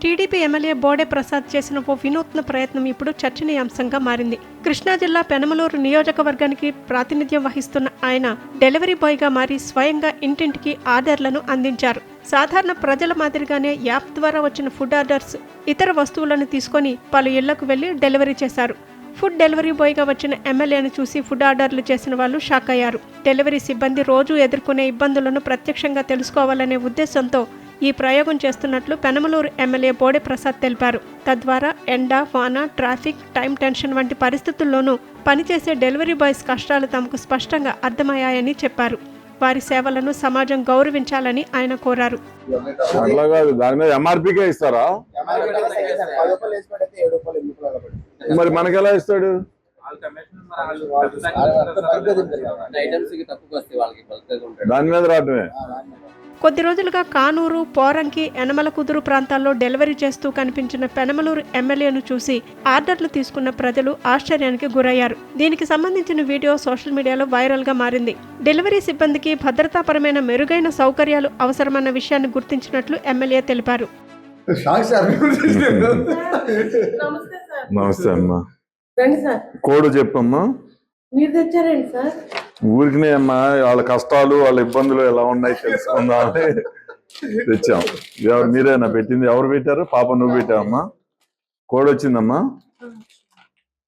TDP MLA Bode Prasad చేసిన ఓ వినూత్న ప్రయత్నం ఇప్పుడు చర్చనీయాంశంగా మారింది. కృష్ణా జిల్లా పెనమలూరు నియోజకవర్గానికి ప్రాతినిధ్యం వహిస్తున్న ఆయన డెలివరీ బాయ్గా మారి స్వయంగా ఇంటింటికి ఆర్డర్లను అందించారు. సాధారణ ప్రజల మాదిరిగానే యాప్ ద్వారా వచ్చిన ఫుడ్ ఆర్డర్స్ ఇతర వస్తువులను తీసుకొని పలు ఇళ్ళకు వెళ్ళి డెలివరీ చేశారు. ఫుడ్ డెలివరీ బాయ్గా వచ్చిన ఎమ్మెల్యేను చూసి ఫుడ్ ఆర్డర్లు చేసిన వాళ్ళు షాక్ అయ్యారు. డెలివరీ సిబ్బంది రోజు ఎదుర్కొనే ఇబ్బందులను ప్రత్యక్షంగా తెలుసుకోవాలనే ఉద్దేశంతో ఈ ప్రయోగం చేస్తున్నట్లు పెనమలూరు ఎమ్మెల్యే బోడే ప్రసాద్ తెలిపారు. తద్వారా ఎండ వాన ట్రాఫిక్ టైం టెన్షన్ వంటి పరిస్థితుల్లోనూ పనిచేసే డెలివరీ బాయ్స్ కష్టాలు తమకు స్పష్టంగా అర్థమయ్యాయని చెప్పారు. వారి సేవలను సమాజం గౌరవించాలని ఆయన కోరారు. మరి మనకి ఎలా ఇస్తాడు దాని మీద రావటమే. కొద్ది రోజులుగా కానూరు పోరంకి ఎనమల కుదురు ప్రాంతాల్లో డెలివరీ చేస్తూ కనిపించిన పెనమలూరు ఎమ్మెల్యేను చూసి ఆర్డర్లు తీసుకున్న ప్రజలు ఆశ్చర్యానికి గురయ్యారు. దీనికి సంబంధించిన వీడియో సోషల్ మీడియాలో వైరల్గా మారింది. డెలివరీ సిబ్బందికి భద్రతాపరమైన మెరుగైన సౌకర్యాలు అవసరమన్న విషయాన్ని గుర్తించినట్లు ఎమ్మెల్యే తెలిపారు. నమస్తే అమ్మా. కోడు చెప్పమ్మా. మీరు తెచ్చారండి సార్? ఊరికినే అమ్మా వాళ్ళ కష్టాలు వాళ్ళ ఇబ్బందులు ఎలా ఉన్నాయి తెలుసుకుందామని తెచ్చాం. ఎవరు మీరేనా పెట్టింది? ఎవరు పెట్టారు? పాప నువ్వు పెట్టావమ్మా. కోడ్ వచ్చిందమ్మా